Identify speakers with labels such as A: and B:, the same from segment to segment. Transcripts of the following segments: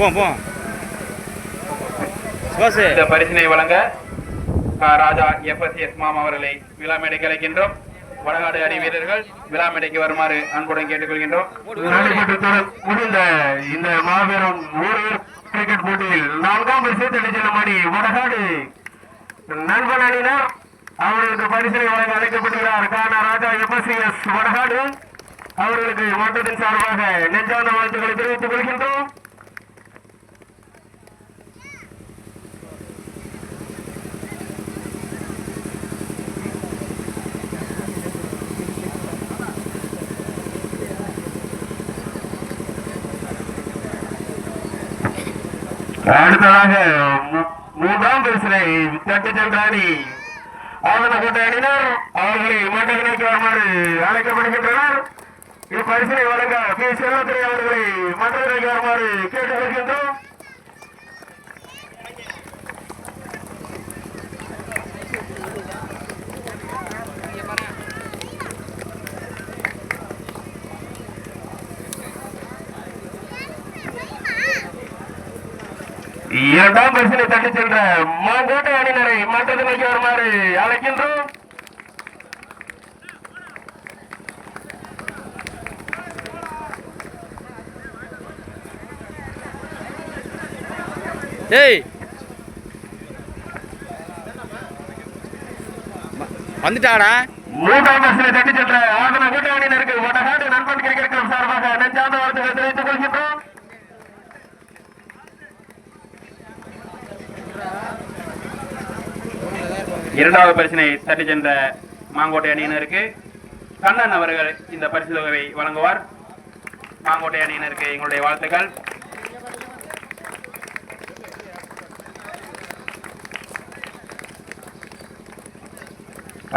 A: போ போ.
B: இந்த பரிசினை வழங்க ராஜா எஃப்எஸ்எஸ் மாமா அவர்களை விழா மேடைக்கு அழைக்கின்றோம். வடநாடு அணி வீரர்கள் விழா மேடைக்கு வருமாறு அன்புடன் கேட்டுக்கொள்கின்றோம்.
C: முடிந்த இந்த மாபெரும் ஊரூர் கிரிக்கெட் போட்டியில் நான்காம் பரிசு தெளிச்சலமாடி வடகாடு நண்பன் அணியினர் அவர்களுக்கு பரிசனை வழங்க அழைக்கப்பட்டுள்ளார். கானா ராஜா எம்எஸ்சிஎஸ் வடகாடு அவர்களுக்கு மாற்றத்தின் சார்பாக நெஞ்சார்ந்த வாழ்த்துக்களை தெரிவித்துக் கொள்கின்றோம். அடுத்ததாக மூன்றாம் பரிசினை தட்டி சென்றாடி அவர்கள் ஆவணக்கோட்டை அவர்களை மட்டத்தினைக்கு வருமாறு அழைக்கப்படுகின்றனர். இப்பரிசினை வழங்க பி. செல்வத்துறை அவர்களை மட்டத்தினைக்கு வருமாறு கேட்டுக் கொள்கின்றோம் இரண்டாம் பரிசினை தட்டி சென்ற மாங்கோட்டை அணியினரை மட்டத்தினைக்கு வருமாறு அழைக்கின்றோம்.
A: வ- வந்துட்டாடா.
C: மூன்றாம் பரிசினை தட்டி சென்ற ஆதன கூட்டை அணியினருக்கு வடகாடு நண்பன் கிரிக்கெட் கிளப் சார்பாக நெஞ்சார்ந்த வாழ்த்துக்களை தெரிவித்துக் கொள்கின்றோம்.
B: இரண்டாவது பரிசினை தட்டி சென்ற மாங்கோட்டை அணியினருக்கு கண்ணன் அவர்கள் இந்த பரிசு தொகையை வழங்குவார். மாங்கோட்டை அணியினருக்கு எங்களுடைய வாழ்த்துக்கள்.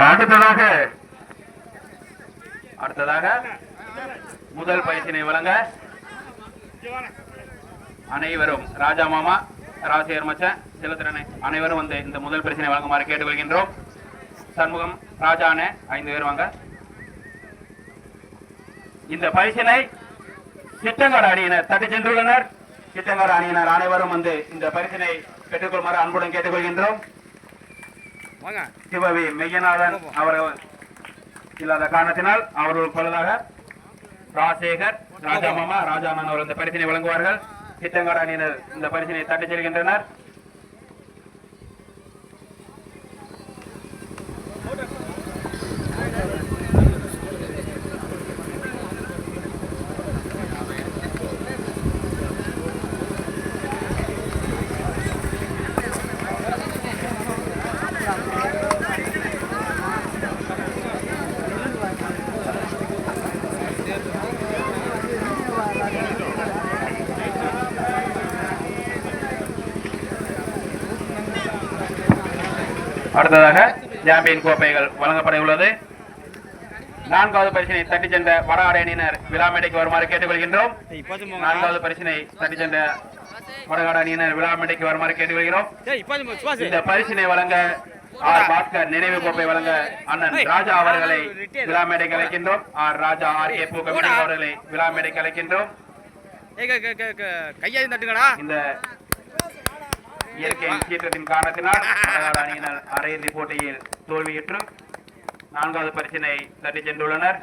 C: அடுத்ததாக
B: அடுத்ததாக முதல் பரிசினை வழங்க அனைவரும் ராஜா மாமா ராசியர் மச்சன் செலுத்திறனை அனைவரும் வந்து இந்த முதல் பரிசினை வழங்குமாறு கேட்டுக்கொள்கின்றோம். சண்முகம் ராஜா அண்ணே ஐந்து பேர் வாங்க. இந்த பரிசினை சிட்டங்காடு அணியினர் தட்டி சென்றுள்ளனர். சிட்டங்காடு அணியினர் அனைவரும் வந்து இந்த பரிசினை பெற்றுக்கொள்ளுமாறு அன்புடன் கேட்டுக்கொள்கின்றோம். சிவவி மெய்யநாதன் அவர்கள் இல்லாத காரணத்தினால் அவர்கள் பழுதாக ராஜசேகர் ராஜா மாமா ராஜானன் அவர்கள் இந்த பரிசினை வழங்குவார்கள். சித்தங்காடு அணியினர் இந்த பரிசினை தட்டிச் செல்கின்றனர். அடுத்ததாக சாம்பியன் கோப்பைகள் வழங்கப்பட உள்ளது. நான்காவது பரிசினை தட்டிச் சென்ற வடஆடை அணியினர் விழா மேடைக்கு வருமாறு கேட்டுக்கொள்கின்றோம். நான்காவது பரிசினை தட்டிச் சென்ற வடகாடு அணியினர் விழா மேடைக்கு வருமாறு கேட்டுக்கொள்கிறோம் இந்த பரிசினை வழங்க ஆர் பாஸ்கர் நினைவு கோப்பை வழங்க அண்ணன் ராஜா அவர்களை விழா மேடைக்கு அழைக்கின்றோம். ஆர் ராஜா ஆர் ஏ பூ அவர்களை விழா மேடைக்கு அழைக்கின்றோம்.
A: ஏய் க- க- க- க- கையாயும் தட்டுங்கடா.
B: இந்த இயற்கை சீற்றத்தின் காரணத்தினால் வடகாடு அணியினர் அரையிறுதி போட்டியில் தோல்வியுற்று நான்காவது பரிசினை தட்டி சென்றுள்ளனர்.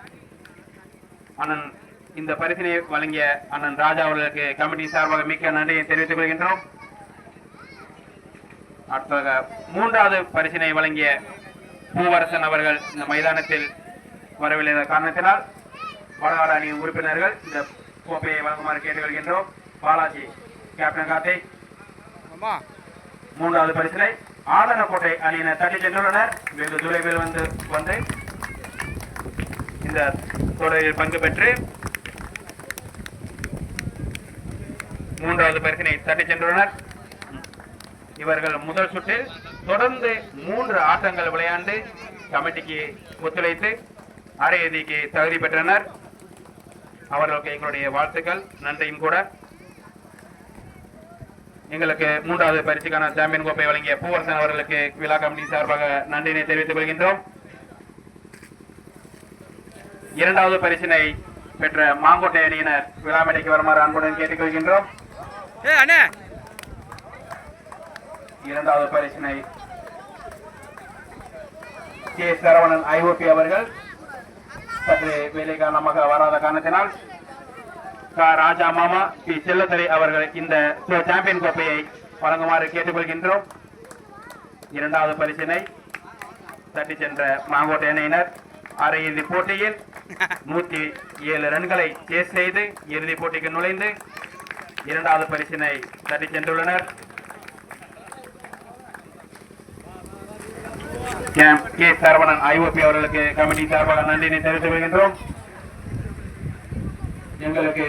B: அண்ணன் இந்த பரிசினை வழங்கிய அண்ணன் ராஜா அவர்களுக்கு கமிட்டி சார்பாக மிக்க நன்றியை தெரிவித்துக் கொள்கின்றோம். அடுத்ததாக மூன்றாவது பரிசினை வழங்கிய பூவரசன் அவர்கள் இந்த மைதானத்தில் வரவில்லை காரணத்தினால் வடகாடு அணியின் உறுப்பினர்கள் இந்த கோப்பையை வழங்குமாறு கேட்டுக்கொள்கின்றோம். பாலாஜி கேப்டன் கார்த்திக்.
A: அம்மா.
B: மூன்றாவது பரிசினை ஆதனக்கோட்டை அணியினர் தட்டி சென்றுள்ளனர் வெகு தொலைவில் வந்து வந்து இந்த தொடரில் பங்கு பெற்று மூன்றாவது பரிசினை தட்டி சென்றுள்ளனர் இவர்கள் முதல் சுற்றில் தொடர்ந்து மூன்று ஆட்டங்கள் விளையாண்டு கமிட்டிக்கு ஒத்துழைத்து அரையிறுதிக்கு தகுதி பெற்றனர். அவர்களுக்கு எங்களுடைய வாழ்த்துக்கள் நன்றியும் கூட. எங்களுக்கு மூன்றாவது பரிசுக்கான சாம்பியன் கோப்பை வழங்கிய பூவரசன் அவர்களுக்கு விழா கமிட்டி சார்பாக நன்றினை தெரிவித்துக் கொள்கின்றோம். இரண்டாவது பரிசினை பெற்ற மாங்கோட்டை அணியினர் விழா மேடைக்கு வருமாறு அன்புடன் கேட்டுக்கொள்கின்றோம். இரண்டாவது பரிசினை கே சரவணன் ஐஓபி அவர்கள் சற்று வேலை காரணமாக வராத காரணத்தினால் கா ராஜா மாமா பி செல்லத்துறை அவர்கள் இந்த சாம்பியன் கோப்பையை வழங்குமாறு கேட்டுக்கொள்கின்றோம். இரண்டாவது பரிசினை தட்டி சென்ற மாங்கோட்டை அணியினர் அரையிறுதி போட்டியில் நூற்றி ஏழு ரன்களை சேஸ் செய்து இறுதிப் போட்டிக்கு நுழைந்து இரண்டாவது பரிசினை தட்டி சென்றுள்ளனர். கே சரவணன் ஐஓபி அவர்களுக்கு கமிட்டி சார்பாக நன்றினை தெரிவித்துக் கொள்கின்றோம். எங்களுக்கு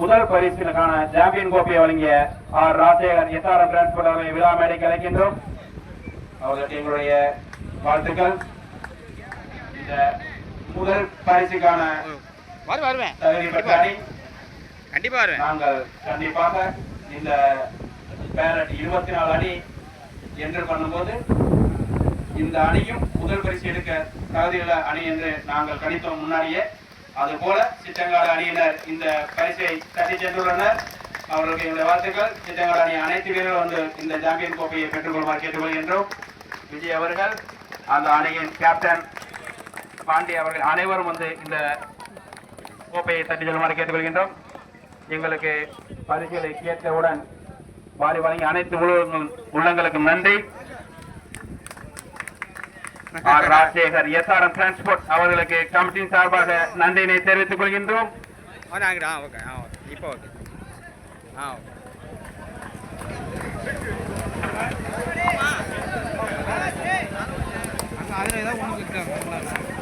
B: முதல் பரிசிலுக்கான சாம்பியன் கோப்பையை வழங்கிய ஆர் ராஜேகர் எஸ்ஆர்எம் டிரான்ஸ்போர்ட் விழா மேடைக்கு அழைக்கின்றோம். அவர்களுக்கு எங்களுடைய வாழ்த்துக்கள். இந்த முதல் பரிசுக்கான தகுதி பெற்ற அணி.
A: கண்டிப்பா
B: நாங்கள் கண்டிப்பாக இந்த பேரட் இருபத்தி நாலு அணி என்று பண்ணும்போது இந்த அணியும் முதல் பரிசு எடுக்க தகுதியுள்ள அணி என்று நாங்கள் கணித்தோம் முன்னாடியே. அதுபோல சித்தங்காடு அணியினர் இந்த பரிசை தட்டி சென்றுள்ளனர். அவர்களுக்கு எங்களுடைய வாழ்த்துக்கள். சித்தங்காடு அணி அனைத்து வீரர்களும் வந்து இந்த சாம்பியன் கோப்பையை பெற்றுக்கொள்வார் கேட்டுக்கொள்கின்றோம். விஜய் அவர்கள் அந்த அணியின் கேப்டன் பாண்டி அவர்கள் அனைவரும் வந்து இந்த கோப்பையை தட்டி செல்லுமாறு கேட்டுக்கொள்கின்றோம். எங்களுக்கு பரிசுகளை கேட்டவுடன் வாரி வழங்கி அனைத்து உள்ளங்களுக்கும் நன்றி. ஆர் ராஜசேகர் எஸ்ஆர்எம் டிரான்ஸ்போர்ட் அவர்களுக்கு கமிட்டியின் சார்பாக நன்றியினை தெரிவித்துக் கொள்கின்றோம்
A: அதில் ஏதாவது ஒன்று